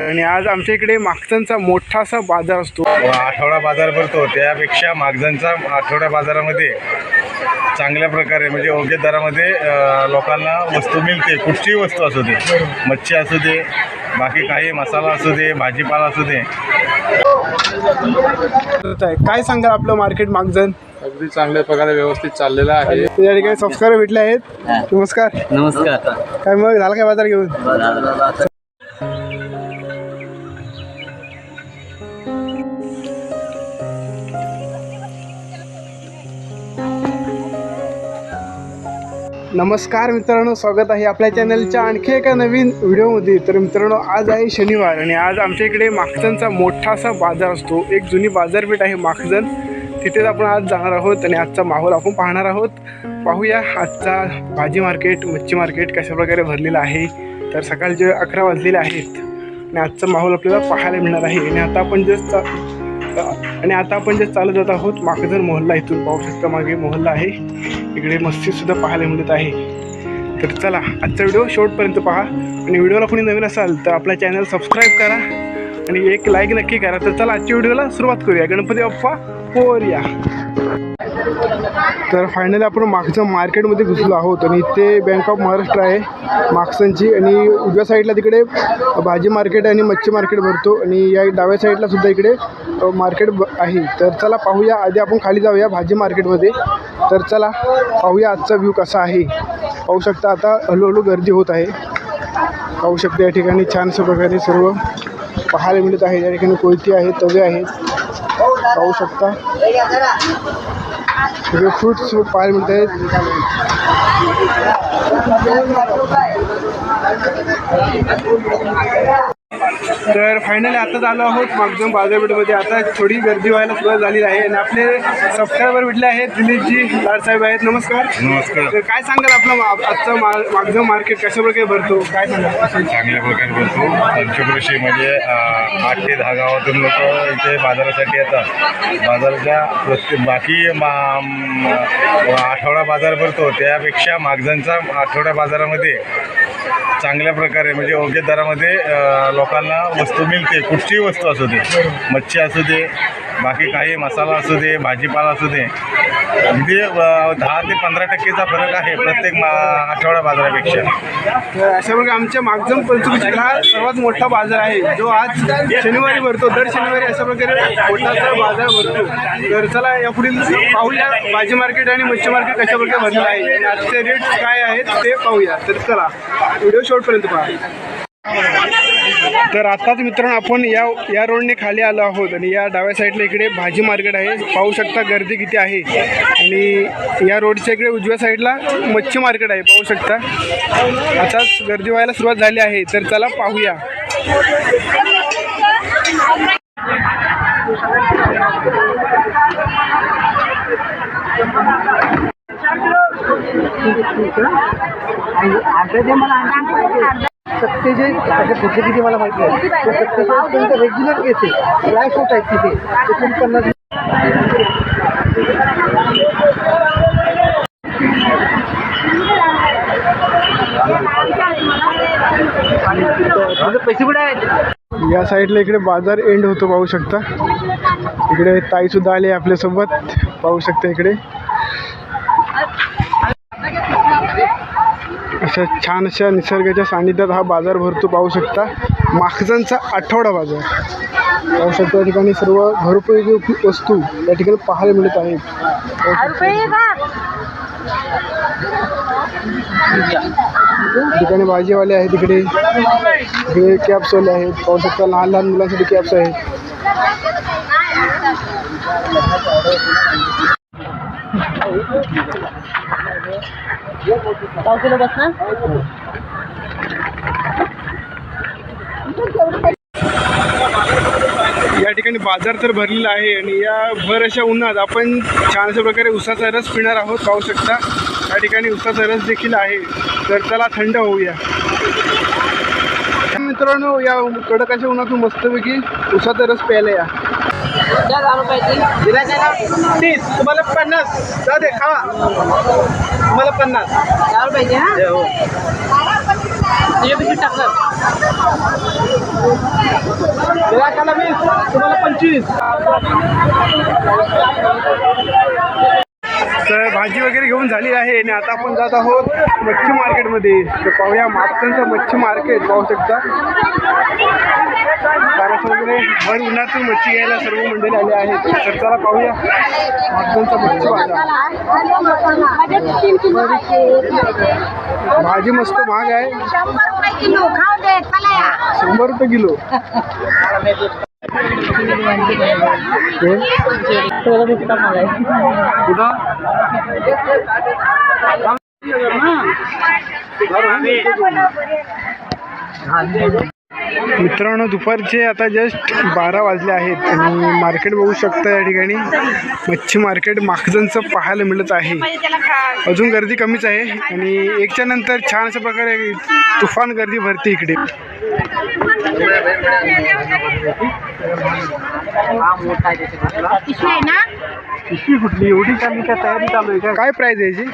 आणि आज आमच्या इकडे मागचांचा मोठासा बाजार असतो. आठवडा बाजार भरतो. त्यापेक्षा मागजांचा आठवड्या बाजारामध्ये चांगल्या प्रकारे म्हणजे योग्य दरामध्ये लोकांना वस्तू मिळते. कुठचीही वस्तू असू दे. मच्छी असू दे बाकी काही मसाला असू दे भाजीपाला असू दे. काय सांगाल आपलं मार्केट मागजन अगदी चांगल्या प्रकारे व्यवस्थित चाललेलं आहे. त्या ठिकाणी सबस्क्राईबर भेटले आहेत. नमस्कार. नमस्कार. काय मग झाला काय बाजार घेऊन? नमस्कार मित्रांनो स्वागत आहे आपल्या चॅनलच्या आणखी एका नवीन व्हिडिओमध्ये. तर मित्रांनो आज आहे शनिवार आणि आज आमच्या इकडे माखजनचा मोठासा बाजार असतो. एक जुनी बाजारपेठ आहे माखजन तिथेच आपण आज जाणार आहोत आणि आजचा माहोल आपण पाहणार आहोत. पाहूया आजचा भाजी मार्केट मच्छी मार्केट कशा भरलेला आहे. तर सकाळचे अकरा वाजलेले आहेत आणि आजचा माहोल आपल्याला पाहायला मिळणार आहे. आणि आता आपण जस्ट आणि आता आपण जे चालत जात आहोत माखजन मोहल्ला इथून. पाहू शकता मागे मोहल्ला आहे. इकडे मस्जिद सुद्धा पाहायला मिळत आहे. तर चला आजचा व्हिडिओ शेवटपर्यंत पहा. आणि व्हिडिओला कोणी नवीन असाल तर आपला चॅनल सबस्क्राईब करा. आणि एक लाईक नक्की करा. तर चला आजच्या व्हिडिओला सुरुवात करूया. गणपती बाप्पा पोरिया. तर फायनली आपण मागच्या मार्केटमध्ये घुसलो आहोत आणि इथे बँक ऑफ महाराष्ट्र आहे. मागसांची आणि उजव्या साईडला तिकडे भाजी मार्केट आणि मच्छी मार्केट भरतो. आणि या डाव्या साईडला सुद्धा इकडे मार्केट ब- आहे. तर चला पाहूया. आधी आपण खाली जाऊया भाजी मार्केटमध्ये तर चला पाहूया आजचा व्ह्यू कसा आहे. पाहू शकता आता हळूहळू गर्दी होत आहे. पाहू शकता या ठिकाणी छानशा प्रकारे सर्व पाहायला मिळत आहे. या ठिकाणी कोयती आहे तवे आहेत. पाहू शकता. सगळे फ्रुट्स पाहायला मिळत आहेत. तर फायनली आताच आलो आहोत मागजम बाजारपेठमध्ये आता थोडी गर्दी व्हायला सुरुवात झालेली आहे. आणि आपले सबस्क्रायबर भेटले आहेत दिलीपजी लाडसाहेब आहेत. नमस्कार. नमस्कार. तर काय सांगाल आपलं मा- आजचं मा मागजम मार्केट कशा प्रकारे भरतो? काय सांगाल? चांगल्या प्रकारे भरतो. पंचकृषी म्हणजे आठ ते दहा गावातून लोक इथे बाजारासाठी येतात. बाजाराच्या प्रत्येक बाकी मा आठवडा बाजार भरतो. त्यापेक्षा मागजांचा आठवड्या बाजारामध्ये चांगल्या प्रकारे म्हणजे योग्य दरामध्ये लोकांना वस्तू मिळते कुठचीही वस्तू असू दे. मच्छी असू दे बाकी काही मसाला असू दे भाजीपाला असू दे. म्हणजे, अगदी दहा ते पंधरा टक्केचा फरक आहे प्रत्येक मा आठवडा बाजारापेक्षा. तर अशा प्रकारे आमच्या मागजम पंचकृषी हा सर्वात मोठा बाजार आहे जो आज शनिवारी भरतो. दर शनिवारी अशा प्रकारे मोठासा बाजार भरतो. तर चला या पुढील पाहूया भाजी मार्केट आणि मच्छी मार्केट कशा प्रकारे भरलेलं आहे आणि आजचे रेट काय आहेत ते पाहूया. तर चला व्हिडिओ शॉर्टपर्यंत पहा. तर आताच मित्रांनो आपण या या रोडने खाली आलो आहोत आणि या डाव्या साईडला इकडे भाजी मार्केट आहे. पाहू शकता गर्दी किती आहे. आणि या रोडच्या इकडे उजव्या साईडला मच्छी मार्केट आहे. पाहू शकता. आताच गर्दी व्हायला सुरुवात झाली आहे. तर चला पाहूया. सत्तेचाळीस त्याच्या पुढचे किती मला माहिती आहे ते सत्तेचाळीस पर्यंत रेग्युलर येते ड्राय फ्रूट आहेत तिथे. एकोणपन्नास पैसे कुठे आहेत? या साईडला इकडे बाजार एंड होतो पाहू शकता. इकडे ताई सुद्धा आले आपल्यासोबत. पाहू शकता इकडे. अशा छान अशा निसर्गाच्या सानिध्यात हा बाजार भरतो. पाहू शकता माखजांचा आठवडा बाजार. पाहू शकता या ठिकाणी सर्व घरोपयोगी वस्तू या ठिकाणी पाहायला मिळत आहेत. ठिकाणी भाजीवाले आहेत इकडे. इकडे कॅप्सवाले आहेत. पाहू शकता लहान लहान मुलांसाठी कॅप्स आहेत. पाव किलो बसणार या ठिकाणी बाजार तर भरलेला आहे आणि या भर अशा उन्हात आपण छान अशा प्रकारे उसाचा रस पिणार आहोत पाहू शकता. या ठिकाणी उसाचा रस देखील आहे. तर त्याला थंड होऊया. मित्रांनो या कडक अशा उन्हातून मस्तपैकी उसाचा रस प्यायला या. दहा रुपयाची तीस. तुम्हाला पन्नास. जा दे खावा. तुम्हाला पन्नास. दहा रुपयाची हा. टाकलं वीस. तुम्हाला पंचवीस. तर भाजी वगैरे घेऊन झाली आहे आणि आता आपण जात आहोत मच्छी मार्केटमध्ये. तर पाहूया मागचं मच्छी मार्केट पाहू शकता. कारण वगैरे भर उन्हातून मच्छी घ्यायला सर्व मंडळी आले आहेत. तर चला पाहूया मागचं मच्छी भाजी मस्त महाग आहे. शंभर रुपये किलो. खाऊ मित्रांनो दुपारचे आता जस्ट बारा वाजले आहेत. आणि मार्केट बघू शकता या ठिकाणी. मच्छी मार्केट माखजनचं पाहायला मिळत आहे. अजून गर्दी कमीच आहे आणि एकच्या नंतर छान अशा प्रकारे तुफान गर्दी भरते इकडे. पिशवी कुठली? एवढी चालली का तयारी चालू आहे का? काय प्राइस आहे याची?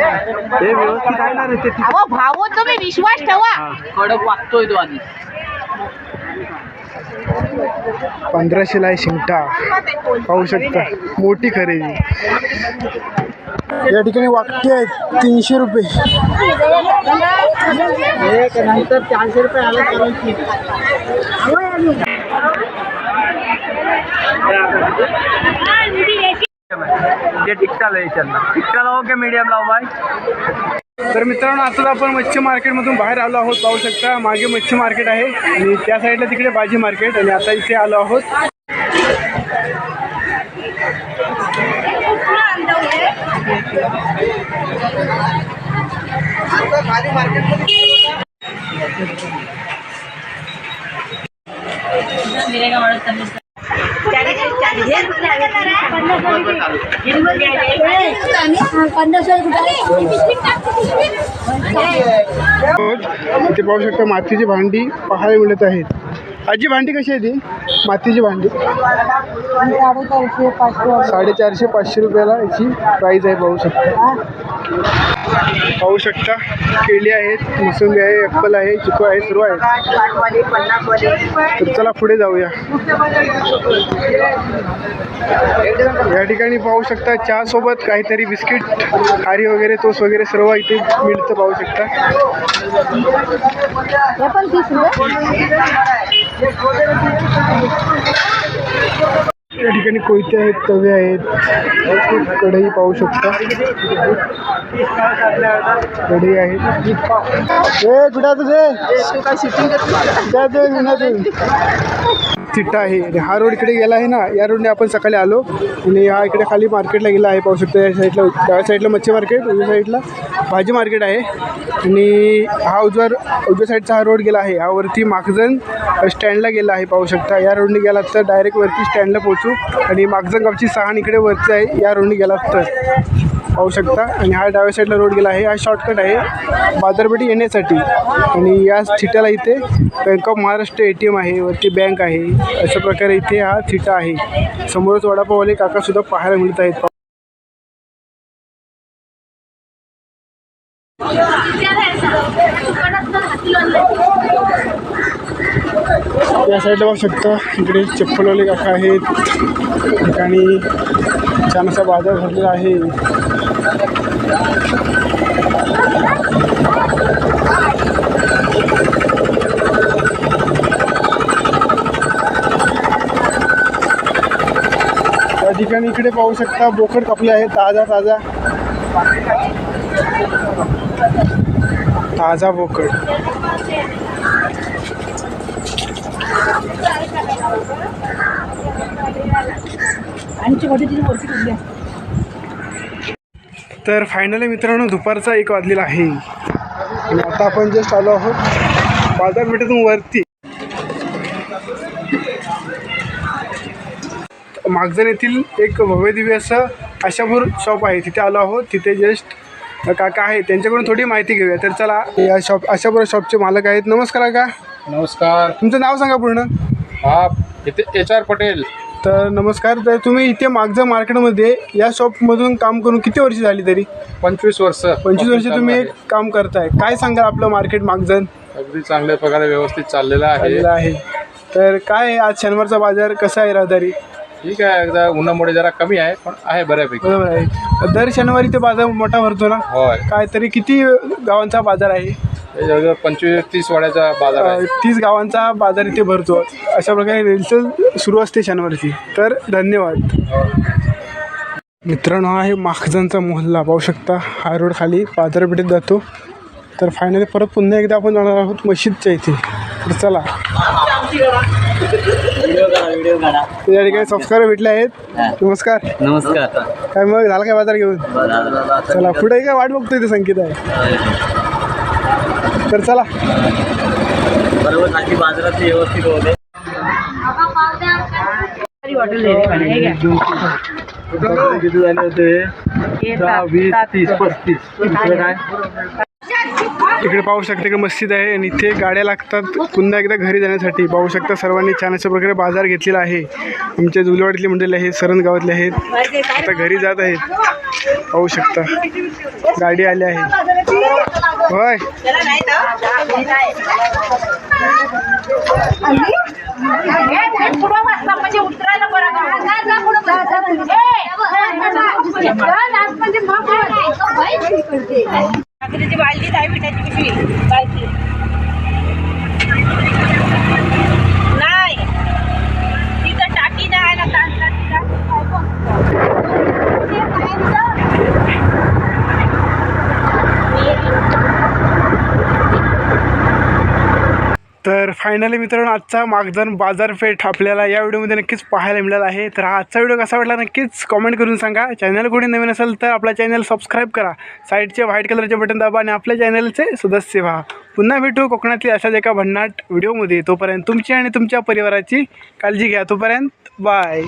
हे व्यवस्थित आहे ना रे ते अहो भाऊ तुम्ही विश्वास ठेवा. कडक वागतोय तो आधी. पंधराशेला आहे शिंगटा. पाहू शकता. मोठी खरेदी. या ठिकाणी वाकटे आहेत तीनशे रुपये. एक नंतर चारशे रुपये आले मीडियम लावा तर मित्रांनो आता आपण मच्छी मार्केटमधून बाहेर आलो आहोत. पाहू शकता मागे मच्छी मार्केट आहे आणि त्या साईडला तिकडे भाजी मार्केट आणि आता इथे आलो आहोत. इथे पाहू शकता मातीची भांडी पाहायला मिळत आहेत. आजी भांडी कशी आहे ती? मातीची भांडी. साडेचारशे पाचशे रुपयाला याची प्राईज आहे पाहू शकता. पाहू शकता केळी आहेत मोसंबी आहे ॲपल आहे चिकू आहे सर्व आहे तर चला पुढे जाऊया. या ठिकाणी पाहू शकता चहा सोबत काहीतरी बिस्किट खारी वगैरे तोस वगैरे सर्व इथे मिळतं पाहू शकता. या ठिकाणी कोयते आहेत तवे आहेत. कढई पाहू शकता. कढई आहेत ए कुठं तुझे? तिट्टा आहे. आणि हा रोड इकडे गेला आहे ना या रोडने आपण सकाळी आलो आणि हा इकडे खाली मार्केटला गेला आहे पाहू शकता या साईडला डाव्या साईडला मच्छी मार्केट उजव्या साईडला भाजी मार्केट आहे. आणि हा उजव्या उजव्या साईडचा हा रोड गेला आहे. हा वरती माखजन स्टँडला गेला आहे पाहू शकता. या रोडने गेला तर डायरेक्ट वरती स्टँडला पोहोचू आणि माखजन गावची सहाण इकडे वरती आहे या रोडने गेला तर. पाहू शकता. आणि हा डाव्या साईडला रोड गेला आहे. हा शॉर्टकट आहे बाजारपेठी येण्यासाठी. आणि या थिट्याला इथे bank of Maharashtra A T M आहे वरती बँक आहे. अशा प्रकारे इथे हा थिटा आहे. समोरच वडापाववाले काकासुद्धा पाहायला मिळत आहेत. या साईडला बघू शकता इकडे चप्पलवाले काका आहेत. ठिकाणी छान असा बाजार भरलेला आहे त्या ठिकाणी इकडे पाहू शकता बोकड कापले आहे ताजा ताजा. ताजा बोकड. तर फायनली मित्रांनो दुपारचा एक वाजलेला आहे. आणि आता आपण जस्ट आलो आहोत बाजारपेठेतून वरती. मागजन येथील एक भव्य दिव्य असं आशापूर शॉप आहे. तिथे आलो आहोत. तिथे जस्ट काका आहे त्यांच्याकडून थोडी माहिती घेऊया. तर चला या शॉप आशापूर शॉपचे मालक आहेत. नमस्कार काका. नमस्कार. तुमचं नाव सांगा पूर्ण. हा इथे एच आर पटेल. तर नमस्कार. तर तुम्ही इथे मागजा मार्केटमध्ये या शॉपमधून काम करून किती वर्ष झाली तरी? पंचवीस वर्ष. पंचवीस वर्ष तुम्ही एक काम करताय. काय सांगाल आपलं मार्केट मागजन? अगदी चांगल्या प्रकारे व्यवस्थित चाललेला आहे. आहे. तर काय आहे? आज शनिवारचा बाजार कसा आहे रहदारी? ठीक आहे एकदा उन्हामुळे जरा कमी आहे पण आहे बऱ्यापैकी. बरोबर आहे. दर शनिवारी ते बाजार मोठा भरतो ना? होय. काय तरी किती गावांचा बाजार आहे? हे जवळजवळ पंचवीस तीस वाड्याचा बाजार आहे. तीस गावांचा बाजार इथे भरतो. अशा प्रकारे रेलचल सुरू असते शनिवारची. तर धन्यवाद. मित्रांनो हा आहे माखजनचा मोहल्ला. पाहू शकता हा रोड खाली बाजारपेठेत जातो. तर फायनली परत पुन्हा एकदा आपण जाणार आहोत मशीदच्या इथे. तर चला. या ठिकाणी सबस्क्राईबर भेटले आहेत. नमस्कार. नमस्कार. काय मग झाला काय बाजार घेऊन? चला पुढे काय वाट बघतोय ते संकेत आहे. तर चला. बाजारात व्यवस्थित होते. किती झाले होते? दहा वीस तीस पस्तीस. काय? इकडे पाहू शकता इकडे मस्जिद आहे आणि इथे गाड्या लागतात पुन्हा एकदा घरी जाण्यासाठी. पाहू शकता सर्वांनी छान अशा प्रकारे बाजार घेतलेला आहे. आमच्या जुलवाडीतले मंडळी आहेत सरण गावातले आहेत. आता घरी जात आहेत. पाहू शकता. गाडी आली आहे. होय. म्हणजे उतरायला बरं भाकरीची बालदी आहे पिठाची पिशवी तर फायनली मित्रांनो आजचा मागजन बाजारपेठ आपल्याला या व्हिडिओमध्ये नक्कीच पाहायला मिळाला आहे. तर हा आजचा व्हिडिओ कसा वाटला नक्कीच कमेंट करून सांगा. चॅनल कोणी नवीन असेल तर आपला चॅनल सबस्क्राईब करा. साईडचे व्हाईट कलरचे बटन दाबा आणि आपल्या चॅनलचे सदस्य व्हा. पुन्हा भेटू कोकणातील अशाच एका भन्नाट व्हिडिओमध्ये. तोपर्यंत तुमची आणि तुमच्या परिवाराची काळजी घ्या. तोपर्यंत बाय